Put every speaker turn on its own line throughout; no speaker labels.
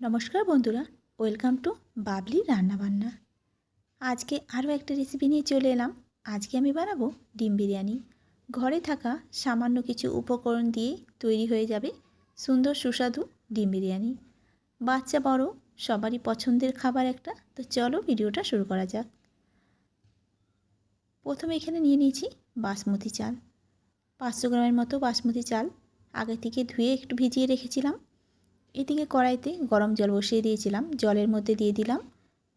নমস্কার বন্ধুরা, welcome to Babli রান্নাবান্না। আজকে আরও একটা রেসিপি নিয়ে চলে এলাম। আজকে আমি বানাবো ডিম বিরিয়ানি। ঘরে থাকা সামান্য কিছু উপকরণ দিয়ে তৈরি হয়ে যাবে সুন্দর সুস্বাদু ডিম বিরিয়ানি। বাচ্চা বড়, সবারই পছন্দের খাবার একটা। তো চলো ভিডিওটা শুরু করা যাক। প্রথমে এখানে নিয়ে নিয়েছি বাসমতি চাল। পাঁচশো গ্রামের মতো বাসমতি চাল আগে থেকে ধুয়ে একটু ভিজিয়ে রেখেছিলাম। এদিকে কড়াইতে গরম জল বসিয়ে দিয়েছিলাম। জলের মধ্যে দিয়ে দিলাম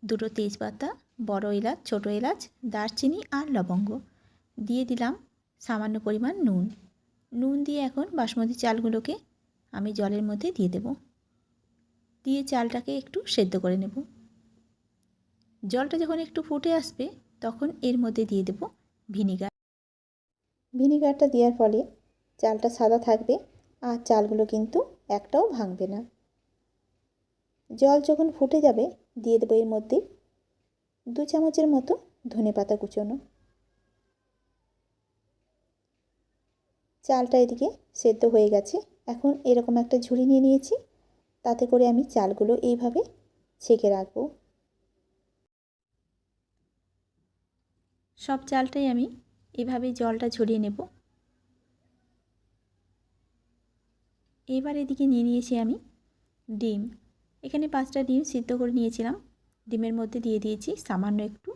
দুটো তেজপাতা, বড় এলাচ, ছোটো এলাচ, দারচিনি আর লবঙ্গ। দিয়ে দিলাম সামান্য পরিমাণ নুন। নুন দিয়ে এখন বাসমতি চালগুলোকে আমি জলের মধ্যে দিয়ে দেব। দিয়ে চালটাকে একটু সেদ্ধ করে নেব। জলটা যখন একটু ফুটে আসবে, তখন এর মধ্যে দিয়ে দেব ভিনিগার। ভিনিগারটা দেওয়ার ফলে চালটা সাদা থাকবে। আর চালগুলো কিন্তু একটাও ভাঙবে না। জল যখন ফুটে যাবে, দিয়ে দেবো এর মধ্যে দু চামচের মতো ধনে পাতা কুচোনো। চালটা এদিকে সেদ্ধ হয়ে গেছে। এখন এরকম একটা ঝুড়ি নিয়ে নিয়েছি, তাতে করে আমি চালগুলো এইভাবে ছেঁকে রাখব। সব চালটাই আমি এভাবে জলটা ঝরিয়ে নেব। এবার এদিকে নিয়ে নিয়েছি আমি ডিম। এখানে পাঁচটা ডিম সিদ্ধ করে নিয়েছিলাম। ডিমের মধ্যে দিয়ে দিয়েছি সামান্য একটু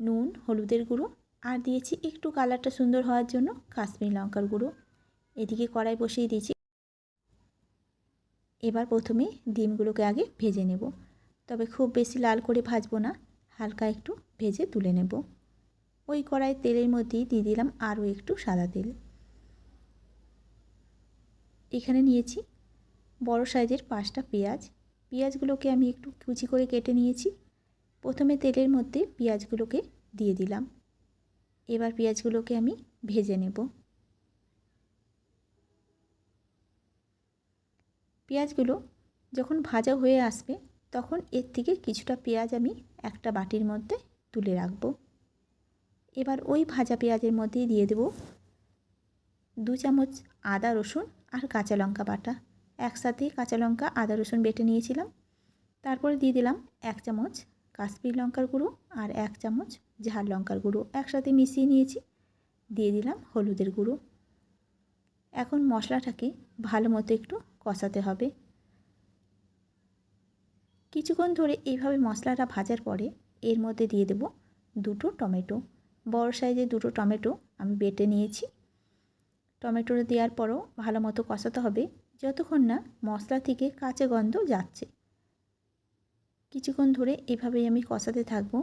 নুন, হলুদের গুঁড়ো আর দিয়েছি একটু কালারটা সুন্দর হওয়ার জন্য কাশ্মীর লঙ্কার গুঁড়ো। এদিকে কড়াই বসিয়ে দিয়েছি। এবার প্রথমে ডিমগুলোকে আগে ভেজে নেব। তবে খুব বেশি লাল করে ভাজবো না, হালকা একটু ভেজে তুলে নেব। ওই কড়াই তেলের মধ্যেই দিয়ে দিলাম আরও একটু সাদা তেল। এখানে নিয়েছি বড় সাইজের পাঁচটা পেঁয়াজ। পেঁয়াজগুলোকে আমি একটু কুচি করে কেটে নিয়েছি। প্রথমে তেলের মধ্যে পেঁয়াজগুলোকে দিয়ে দিলাম। এবার পেঁয়াজগুলোকে আমি ভেজে নেব। পেঁয়াজগুলো যখন ভাজা হয়ে আসবে, তখন এর থেকে কিছুটা পেঁয়াজ আমি একটা বাটির মধ্যে তুলে রাখব। এবার ওই ভাজা পেঁয়াজের মধ্যে দিয়ে দেব দু চামচ আদা রসুন আর কাঁচা লঙ্কা বাটা। একসাথে কাঁচা লঙ্কা, আদা, রসুন বেটে নিয়েছিলাম। তারপরে দিয়ে দিলাম এক চামচ কাশ্মীর লঙ্কার গুঁড়ো আর এক চামচ ঝাল লঙ্কার গুঁড়ো। একসাথে মিশিয়ে নিয়েছি। দিয়ে দিলাম হলুদের গুঁড়ো। এখন মশলাটাকে ভালো মতো একটু কষাতে হবে। কিছুক্ষণ ধরে এইভাবে মশলাটা ভাজার পরে এর মধ্যে দিয়ে দেব দুটো টমেটো। বড় সাইজের দুটো টমেটো আমি বেটে নিয়েছি। টমেটোটা দেওয়ার পরও ভালো মতো কষাতে হবে। যতক্ষণ না মশলা থেকে কাঁচা গন্ধ যাচ্ছে। কিছুক্ষণ ধরে এভাবেই আমি কষাতে থাকব।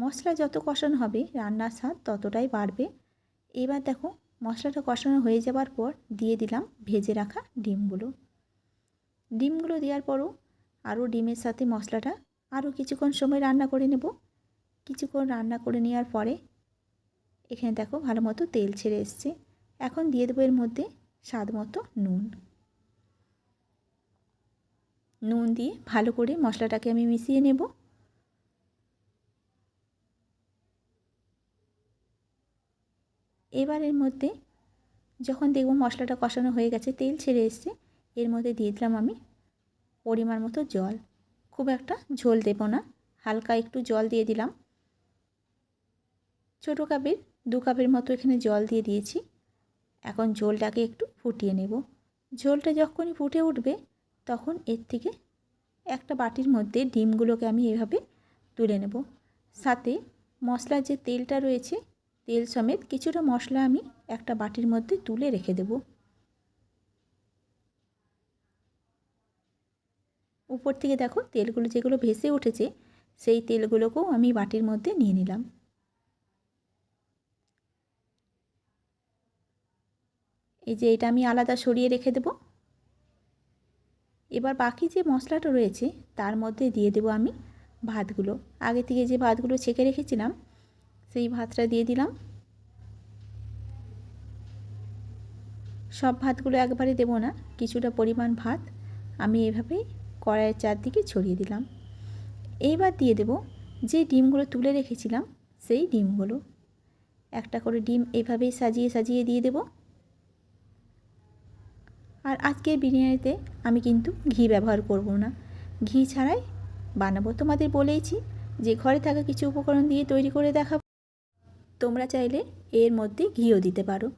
মশলা যত কষানো হবে, রান্নার স্বাদ ততটাই বাড়বে। এবার দেখো, মশলাটা কষানো হয়ে যাবার পর দিয়ে দিলাম ভেজে রাখা ডিমগুলো। ডিমগুলো দেওয়ার পরও আরও ডিমের সাথে মশলাটা আরও কিছুক্ষণ সময় রান্না করে নেব। কিছুক্ষণ রান্না করে নেওয়ার পরে এখানে দেখো ভালো মতো তেল ছেড়ে এসছে। এখন দিয়ে দেবো এর মধ্যে স্বাদ মতো নুন। নুন দিয়ে ভালো করে মশলাটাকে আমি মিশিয়ে নেব। এবার এর মধ্যে যখন দেখব মশলাটা কষানো হয়ে গেছে, তেল ছেড়ে এসছে, এর মধ্যে দিয়ে দিলাম আমি পরিমাণ মতো জল। খুব একটা ঝোল দেব না, হালকা একটু জল দিয়ে দিলাম। ছোটো কাপের দু কাপের মতো এখানে জল দিয়ে দিয়েছি। এখন ঝোলটাকে একটু ফুটিয়ে নেব। ঝোলটা যখনই ফুটে উঠবে, তখন এর থেকে একটা বাটির মধ্যে ডিমগুলোকে আমি এভাবে তুলে নেব। সাথে মশলার যে তেলটা রয়েছে, তেল সমেত কিছুটা মশলা আমি একটা বাটির মধ্যে তুলে রেখে দেব। উপর থেকে দেখো, তেলগুলো যেগুলো ভেসে উঠেছে, সেই তেলগুলোকেও আমি বাটির মধ্যে নিয়ে নিলাম। এই যে এটা আমি আলাদা সরিয়ে রেখে দেব। এবার বাকি যে মশলাটা রয়েছে, তার মধ্যে দিয়ে দেব আমি ভাতগুলো। আগে থেকে যে ভাতগুলো ছেঁকে রেখেছিলাম, সেই ভাতটা দিয়ে দিলাম। সব ভাতগুলো একবারে দেব না, কিছুটা পরিমাণ ভাত আমি এভাবেই কড়াইয়ের চারদিকে ছড়িয়ে দিলাম। এইবার দিয়ে দেব যে ডিমগুলো তুলে রেখেছিলাম, সেই ডিমগুলো। একটা করে ডিম এভাবেই সাজিয়ে সাজিয়ে দিয়ে দেবো। আর আজকের বিরিয়ানিতে আমি কিন্তু ঘি ব্যবহার করব না। ঘি ছাড়াই বানাবো। তোমাদের বলেইছি যে ঘরে থাকা কিছু উপকরণ দিয়ে তৈরি করে দেখাবো। তোমরা চাইলে এর মধ্যে ঘিও দিতে পারো।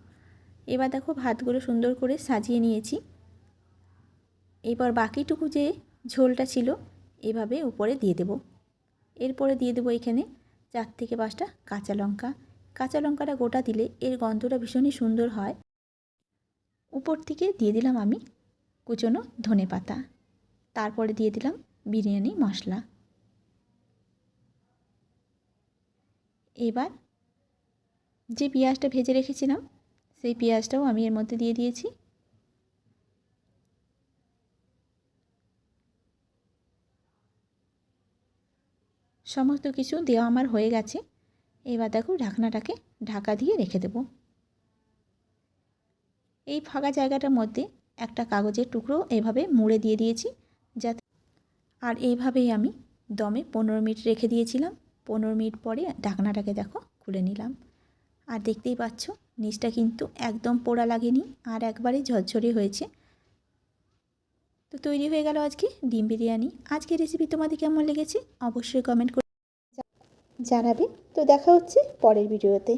এবার দেখো ভাতগুলো সুন্দর করে সাজিয়ে নিয়েছি। এবার বাকিটুকু যে ঝোলটা ছিল, এভাবে উপরে দিয়ে দেব। এরপরে দিয়ে দেবো এখানে চার থেকে পাঁচটা কাঁচা লঙ্কা। কাঁচা লঙ্কাটা গোটা দিলে এর গন্ধটা ভীষণই সুন্দর হয়। উপর থেকে দিয়ে দিলাম আমি কুচনো ধনে পাতা। তারপরে দিয়ে দিলাম বিরিয়ানি মশলা। এবার যে পেঁয়াজটা ভেজে রেখেছিলাম, সেই পেঁয়াজটাও আমি এর মধ্যে দিয়ে দিয়েছি। সমস্ত কিছু দেওয়া আমার হয়ে গেছে। এবার দেখো ঢাকনাটাকে ঢাকা দিয়ে রেখে দেব। এই ফাঁকা জায়গাটার মধ্যে একটা কাগজের টুকরো এভাবে মুড়ে দিয়ে দিয়েছি যাতে আর এইভাবেই আমি দমে পনেরো মিনিট রেখে দিয়েছিলাম। পনেরো মিনিট পরে ঢাকনাটাকে দেখো খুলে নিলাম। আর দেখতেই পাচ্ছ, নিচটা কিন্তু একদম পোড়া লাগেনি আর একবারে ঝরঝরে হয়েছে। তো তৈরি হয়ে গেল আজকে ডিম বিরিয়ানি। আজকে রেসিপি তোমাদের কেমন লেগেছে অবশ্যই কমেন্ট করে জানাবে। তো দেখা হচ্ছে পরের ভিডিওতে